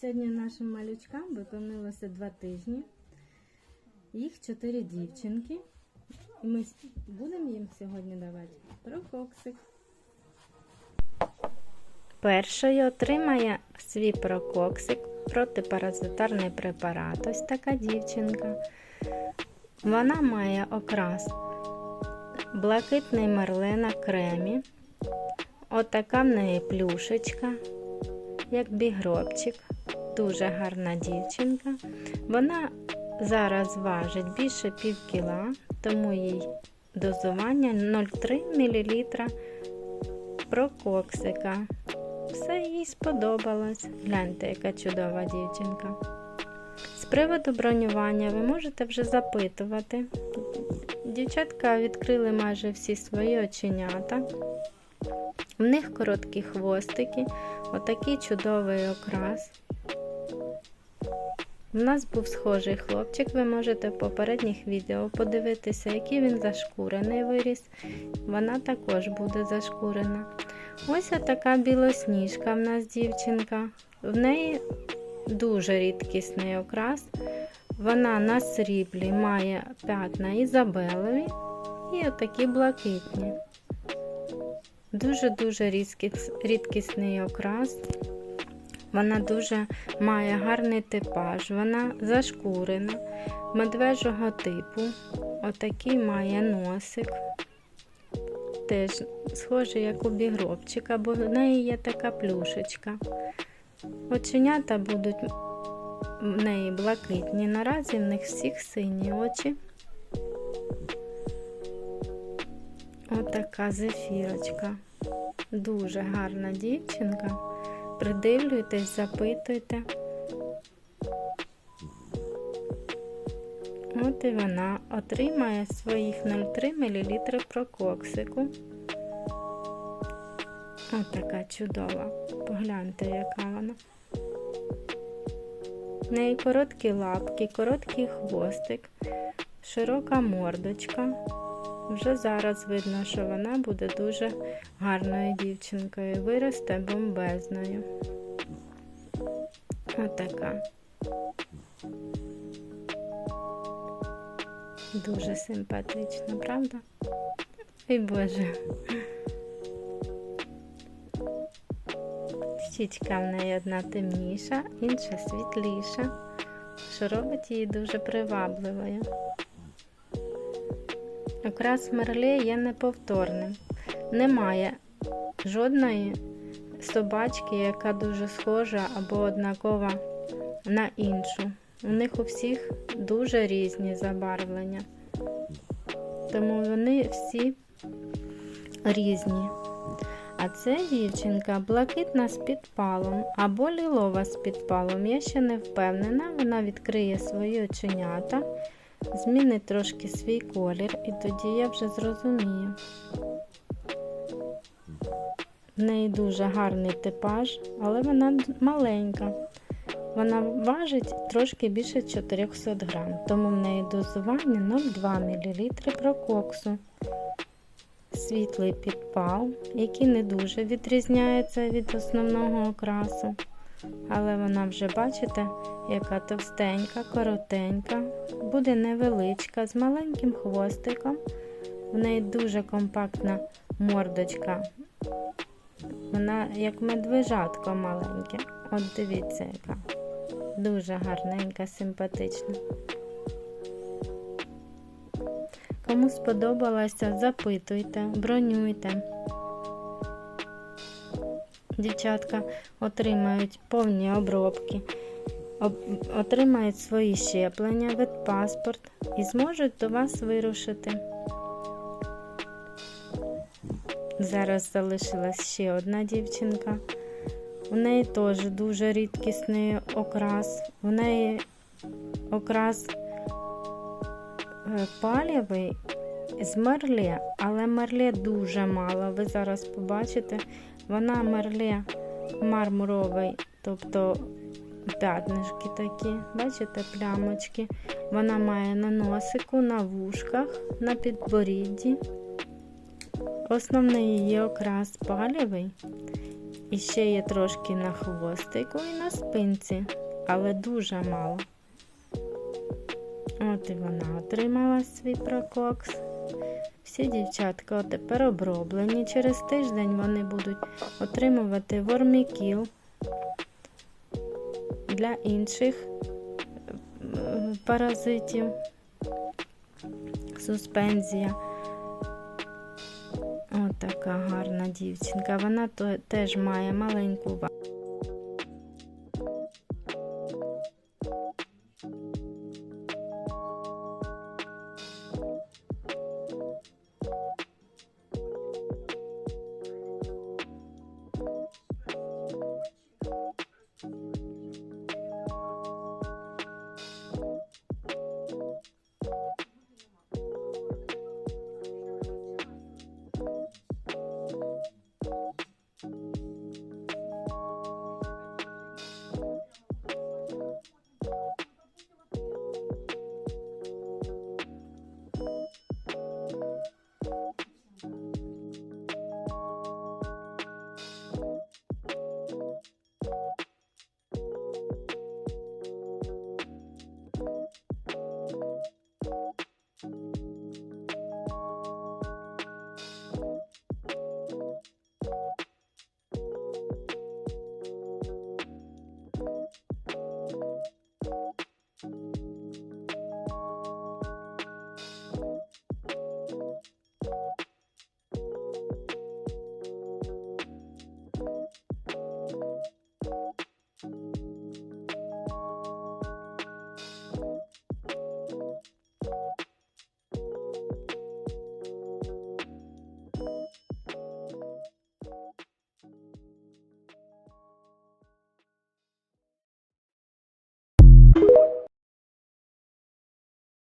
Сьогодні нашим малючкам виповнилося два тижні. Їх чотири дівчинки. І ми будемо їм сьогодні давати прококсик. Першою отримає свій прококсик протипаразитарний препарат. Ось така дівчинка. Вона має окрас блакитний мерлина кремі. Отака в неї плюшечка, як бігробчик. Дуже гарна дівчинка. Вона зараз важить більше пів кіла, тому їй дозування 0,3 мл прококсика. Все їй сподобалось. Гляньте, яка чудова дівчинка. З приводу бронювання ви можете вже запитувати. Дівчатка відкрили майже всі свої оченята. В них короткі хвостики, отакий чудовий окрас. У нас був схожий хлопчик, ви можете в попередніх відео подивитися, який він зашкурений виріс. Вона також буде зашкурена. Ось така білосніжка в нас дівчинка. В неї дуже рідкісний окрас. Вона на сріблі має п'ятна ізабелові і отакі блакитні. Дуже-дуже рідкісний окрас. Вона дуже має гарний типаж, вона зашкурена, медвежого типу. Отакий має носик. Теж схожий, як у бігробчика, бо в неї є така плюшечка. Оченята будуть в неї блакитні. Наразі в них всіх сині очі. Отака зефірочка. Дуже гарна дівчинка. Придивлюйтесь, запитуйте. От і вона отримає своїх 0,3 мл прококсику. От така чудова. Погляньте, яка вона. В неї короткі лапки, короткий хвостик, широка мордочка. Вже зараз видно, що вона буде дуже гарною дівчинкою, виросте бомбезною. Отака. Дуже симпатична, правда? Ой Боже. Щічка в неї одна темніша, інша світліша, що робить її дуже привабливою. Окрас мерле є неповторним. Немає жодної собачки, яка дуже схожа або однакова на іншу. У них у всіх дуже різні забарвлення. Тому вони всі різні. А це дівчинка блакитна з підпалом або лілова з підпалом. Я ще не впевнена, вона відкриє свої оченята, змінить трошки свій колір, і тоді я вже зрозумію. В неї дуже гарний типаж, але вона маленька. Вона важить трошки більше 400 грам, тому в неї дозування 0,2 мл прококсу. Світлий підпал, який не дуже відрізняється від основного окрасу. Але вона вже, бачите, яка товстенька, коротенька, буде невеличка, з маленьким хвостиком. В неї дуже компактна мордочка. Вона як медвежатко маленьке. От дивіться, яка. Дуже гарненька, симпатична. Кому сподобалося, запитуйте, бронюйте. Дівчатка отримають повні обробки, об- отримають свої щеплення, ветпаспорт і зможуть до вас вирушити. Зараз залишилась ще одна дівчинка. У неї теж дуже рідкісний окрас. У неї окрас е, палєвий з мерле, але мерле дуже мало. Ви зараз побачите, вона мерле мармуровий, тобто п'ятнишки такі, бачите, плямочки. Вона має на носику, на вушках, на підборідді. Основний її окрас палєвий. І ще є трошки на хвостику і на спинці, але дуже мало. От і вона отримала свій прококс. Всі дівчатка тепер оброблені. Через тиждень вони будуть отримувати вормікіл для інших е, паразитів. Суспензія. От така гарна дівчинка. Вона теж має маленьку